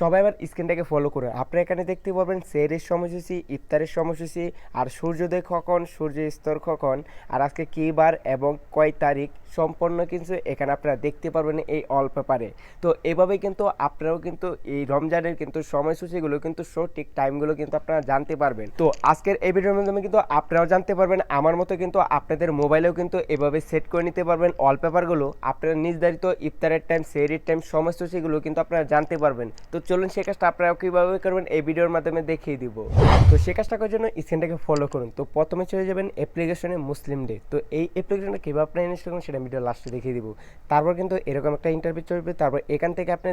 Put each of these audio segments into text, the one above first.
সবাই আবার স্ক্রিনটাকে ফলো করুন আপনারা এখানে দেখতে পাবেন সেরের সময়সূচি, ইফতারের সময়সূচি, আর সূর্যোদয় কখন সূর্য স্তর কখন, আর আজকে কী বার এবং কয় তারিখ সম্পন্ন কিন্তু এখানে আপনারা দেখতে পারবেন এই অল পেপারে তো এভাবে কিন্তু আপনারাও কিন্তু এই রমজানের কিন্তু সময়সূচিগুলো কিন্তু সঠিক টাইমগুলো কিন্তু আপনারা জানতে পারবেন। তো আজকের এই ভিডিওর মাধ্যমে কিন্তু আপনারাও জানতে পারবেন, আমার মতো কিন্তু আপনাদের মোবাইলেও কিন্তু এভাবে সেট করে নিতে পারবেন অল পেপারগুলো আপনারা নির্ধারিত ইফতারের টাইম সেরির টাইম সময়সূচিগুলো কিন্তু আপনারা জানতে পারবেন। তো চলুন সে কাজটা আপনারা কীভাবে করবেন, এই ভিডিওর মাধ্যমে দেখিয়ে দিব। তো সে কাজটা করার জন্য স্ক্রিনটাকে ফলো করুন। তো প্রথমে চলে যাবেন অ্যাপ্লিকেশনে মুসলিম ডে তো এই অ্যাপ্লিকেশনটা কীভাবে আপনারা ইনস্টল করুন সেটা ভিডিও লাস্টে দেখিয়ে দিব। তারপর কিন্তু এরকম একটা ইন্টারভিউ চলবে, তারপর এখান থেকে আপনি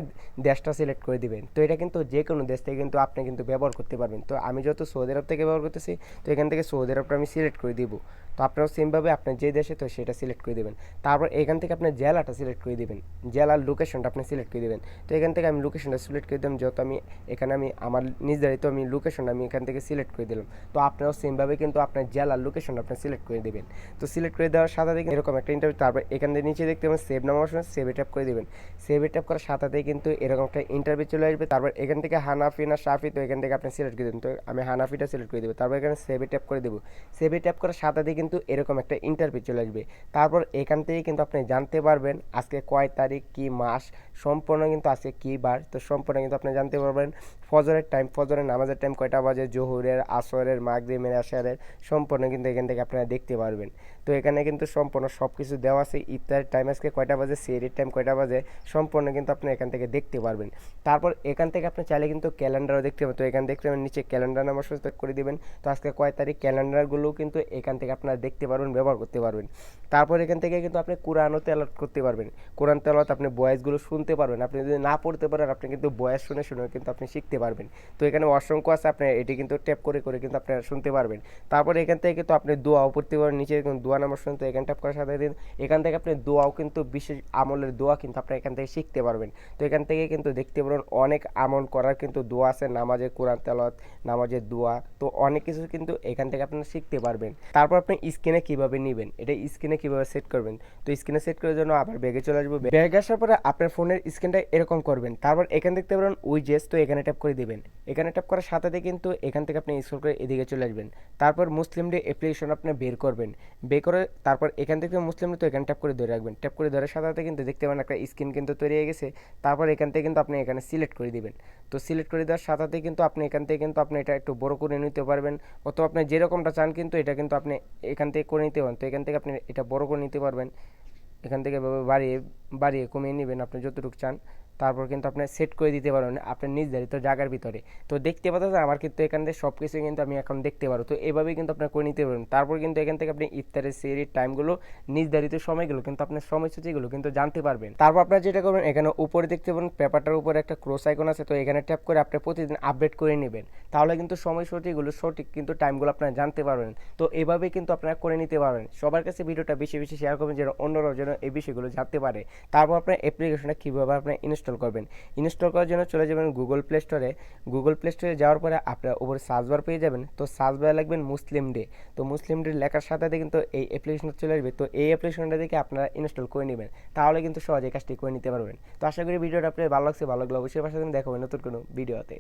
দেশটা সিলেক্ট করে দিবেন। তো এটা কিন্তু যে কোনো দেশ থেকে কিন্তু আপনি কিন্তু ব্যবহার করতে পারবেন। তো আমি যত সৌদি আরব থেকে ব্যবহার করতেছি, তো এখান থেকে সৌদি আরবটা আমি সিলেক্ট করে দিব। তো আপনারাও সেমভাবে আপনার যে দেশে তো সেটা সিলেক্ট করে দেবেন। তারপর এখান থেকে আপনার জেলাটা সিলেক্ট করে দেবেন। জেলার লোকেশনটা আপনি সিলেক্ট করে দেবেন। তো এখান থেকে আমি লোকেশনটা সিলেক্ট করে দিলাম, যেহেতু আমি এখানে আমি আমার নির্ধারিত আমি লোকেশনটা আমি এখান থেকে সিলেক্ট করে দিলাম। তো আপনারাও সেমভাবে কিন্তু আপনার জেলার লোকেশনটা আপনি সিলেক্ট করে দেবেন। তো সিলেক্ট করে দেওয়ার সাথে সাথে এরকম একটা ইন্টারভিউ তারপর এখান থেকে নিচে দেখতে পাবেন সেভ নাম অপশন সেভে ট্যাপ করে দেবেন। সেভে ট্যাপ করার সাথে কিন্তু এরকম একটা ইন্টারভিউ চলে আসবে। তারপর এখান থেকে হানাফি না সাফি, তো এখান থেকে আপনি সিলেক্ট করে দেবেন। তো আমি হানাফিটা সিলেক্ট করে দেবো। তারপর এখানে সেভে ট্যাপ করে দেবো। সেভে ট্যাপ করার সাথে কিন্তু এরকম একটা ইন্টারভিউ চলে আসবে। তারপর এখান থেকে কিন্তু আপনি জানতে পারবেন আজকে কয় তারিখ, কি মাস, সম্পূর্ণ কিন্তু আজকে কী বার, তো সম্পূর্ণ কিন্তু আপনি জানতে পারবেন, ফজরের টাইম ফজরের নামাজের টাইম কয়টা বাজে? জহুরের, আসরের মাগরিমের আশারের সম্পূর্ণ কিন্তু এখান থেকে আপনারা দেখতে পারবেন। তো এখানে কিন্তু সম্পূর্ণ সব কিছু দেওয়া আছে। ইফতারের টাইম আজকে কয়টা বাজে? সেরির টাইম কয়টা বাজে? সম্পূর্ণ কিন্তু আপনি এখান থেকে দেখতে পারবেন। তারপর এখান থেকে আপনি চাইলে কিন্তু ক্যালেন্ডারও দেখতে পাবেন। তো এখান দেখতে পাবেন নিচে ক্যালেন্ডার নাম্বার সুস্থ করে দিবেন। তো আজকে কয় তারিখ? ক্যালেন্ডারগুলোও কিন্তু এখান থেকে আপনারা দেখতে পারবেন, ব্যবহার করতে পারবেন। তারপর এখান থেকে কিন্তু আপনি কোরআনও তেলাট করতে পারবেন। কোরআন তেলাত আপনি বয়েসগুলো শুনতে পারবেন। আপনি যদি না পড়তে পারেন, আপনি কিন্তু বয়স শুনে শুনে কিন্তু আপনি শিখতে পারবেন। তো এখানে অসংখ্য আছে, আপনি এটি কিন্তু ট্যাপ করে করে কিন্তু আপনারা শুনতে পারবেন। তারপর এখান থেকে কিন্তু আপনি দোয়াও পড়তে পারেন, নিচে দোয়া নাম্বার শুনতে এখানে ট্যাপ করার সাথে দিন। এখান থেকে আপনি দোয়াও কিন্তু বিশেষ আমলের দোয়া কিন্তু আপনি এখান থেকে শিখতে পারবেন। তো এখান থেকে কিন্তু দেখতে পারেন অনেক আমল করার কিন্তু দোয়া আছে, নামাজের কোরআন তেলত নামাজের দোয়া। তো অনেক কিছু কিন্তু এখান থেকে আপনারা শিখতে পারবেন। তারপর আপনি স্ক্রিনে কীভাবে নেবেন, এটা স্ক্রিনে কীভাবে সেট করবেন? তো স্ক্রিনে সেট করার জন্য আবার ব্যাগে চলে আসব। ব্যাগে আসার পরে আপনার ফোনের স্ক্রিনটা এরকম করবেন। তারপর এখানে দেখতে পারেন উইজেস তো এখানে ট্যাপ করে দিবেন। এখানে ট্যাপ করার সাথে কিন্তু এখান থেকে আপনি স্ক্রল করে এদিকে চলে আসবেন। তারপর মুসলিম ডে অ্যাপ্লিকেশন আপনি বের করবেন। বের করে তারপর এখান থেকে মুসলিম তো এখানে ট্যাপ করে ধরে রাখবেন। ট্যাপ করে ধরার সাথে সাথে কিন্তু দেখতে পাবেন একটা স্ক্রিন কিন্তু তৈরি হয়ে গেছে। তারপর এখান থেকে কিন্তু আপনি এখানে সিলেক্ট করে দিবেন। তো সিলেক্ট করে দেওয়ার সাথে সাথে কিন্তু আপনি এখান থেকে কিন্তু আপনি এটা একটু বড় করে নিতে পারবেন। অথবা আপনি যেরকমটা চান কিন্তু এটা কিন্তু আপনি এখান থেকে করে নিতে পারেন। তো এখান থেকে আপনি এটা বড় করে নিতে পারবেন। এখান থেকে বাড়িয়ে বাড়িয়ে কমিয়ে নেবেন আপনি যতটুকু চান। তারপর কিন্তু আপনি সেট করে দিতে পারবেন আপনার নির্ধারিত জায়গার ভিতরে। তো দেখতে পাচ্ছেন আমার কিন্তু এখান থেকে সব কিছু কিন্তু আমি এখন দেখতে পারব। তো এভাবেই কিন্তু আপনার করে নিতে পারবেন। তারপর কিন্তু এখান থেকে আপনি ইফতারের সেরির টাইমগুলো নির্ধারিত সময়গুলো কিন্তু আপনার সময়সূচিগুলো কিন্তু জানতে পারবেন। তারপর আপনারা যেটা করবেন, এখানে উপরে দেখতে পাবেন পেপারটার উপরে একটা ক্রস আইকন আছে। তো এখানে ট্যাপ করে আপনি প্রতিদিন আপডেট করে নেবেন। তাহলে কিন্তু সময়সূচিগুলো, সঠিক কিন্তু টাইমগুলো আপনারা জানতে পারবেন। তো এভাবেই কিন্তু আপনারা করে নিতে পারবেন। সবার কাছে ভিডিওটা বেশি বেশি শেয়ার করবেন, যেন অন্যরাও যেন এই বিষয়গুলো জানতে পারে। তারপর আপনার অ্যাপ্লিকেশনটা কীভাবে আপনি ইনস্টল করবেন? ইনস্টল করার জন্য চলে যাবেন গুগল প্লে স্টোরে গুগল প্লে স্টোরে যাওয়ার পরে আপনার উপরে সার্চ বার পেয়ে যাবেন। তো সার্চ বারে লিখবেন মুসলিম ডে তো মুসলিম ডে লেখার সাথে সাথে কিন্তু এই অ্যাপ্লিকেশনটা চলে আসবে। তো এই অ্যাপ্লিকেশনটা দেখে আপনারা ইনস্টল করে নেবেন। তাহলে কিন্তু সহজে কাজটি করে নিতে পারবেন। তো আশা করি ভিডিওটা আপনার ভালো লাগছে। ভালো লাগলে অবশ্যই পাশে দেখাবেন নতুন কোনো ভিডিওতে।